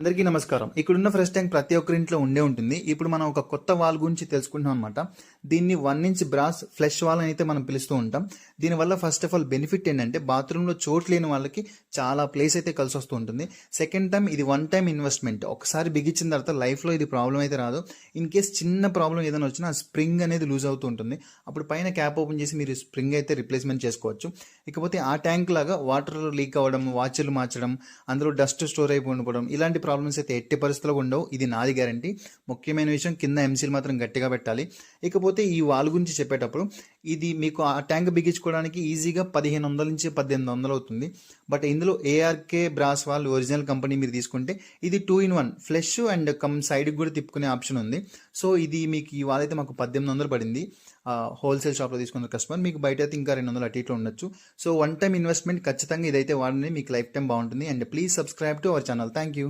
అందరికీ నమస్కారం. ఇక్కడున్న ఫ్రెష్ ట్యాంక్ ప్రతి ఒక్కరి ఇంట్లో ఉండే ఉంటుంది. ఇప్పుడు మనం ఒక కొత్త వాల్ గురించి తెలుసుకుంటాం అనమాట దీన్ని one inch brass flush wall అని అయితే మనం పిలుస్తూ ఉంటాం. దీనివల్ల ఫస్ట్ ఆఫ్ ఆల్ బెనిఫిట్ ఏంటంటే బాత్రూంలో చోటు లేని వాళ్ళకి చాలా ప్లేస్ అయితే కలిసి వస్తూ ఉంటుంది. సెకండ్ టైం ఇది వన్ టైం ఇన్వెస్ట్మెంట్ ఒకసారి బిగించిన తర్వాత లైఫ్లో ఇది ప్రాబ్లం అయితే రాదు. ఇన్ కేస్ చిన్న ప్రాబ్లం ఏదైనా వచ్చినా స్ప్రింగ్ అనేది లూజ్ అవుతూ ఉంటుంది. అప్పుడు పైన క్యాప్ ఓపెన్ చేసి మీరు స్ప్రింగ్ అయితే రిప్లేస్మెంట్ చేసుకోవచ్చు. ఇకపోతే ఆ ట్యాంక్ లాగా వాటర్ లీక్ అవ్వడం వాచ్లు మార్చడం అందులో డస్ట్ స్టోర్ అయిపోయి ఇలాంటి ప్రాబ్లమ్స్ అయితే ఎట్టి పరిస్థితుల్లో ఉండవు. ఇది నాది గ్యారంటీ ముఖ్యమైన విషయం కింద ఎంసీలు మాత్రం గట్టిగా పెట్టాలి. ఇకపోతే ఈ వాల్ గురించి చెప్పేటప్పుడు ఇది మీకు ఆ ట్యాంక్ బిగించుకోవడానికి ఈజీగా పదిహేను వందల నుంచి పద్దెనిమిది వందలు అవుతుంది. బట్ ఇందులో ARK brass wall original company మీరు తీసుకుంటే ఇది two in one flush and come సైడ్కి కూడా తిప్పుకునే ఆప్షన్ ఉంది. సో ఇది మీకు ఈ వాల్ అయితే మాకు పద్దెనిమిది వందలు పడింది. హోల్సేల్ షాప్లో తీసుకున్న కస్టమర్ మీకు బయట అయితే ఇంకా రెండు వందలు అటు ఇట్లా ఉండొచ్చు. సో వన్ టైం ఇన్వెస్ట్మెంట్ ఖచ్చితంగా ఇదైతే వాడండి. మీకు లైఫ్ టైం బాగుంటుంది. And please subscribe to our channel thank you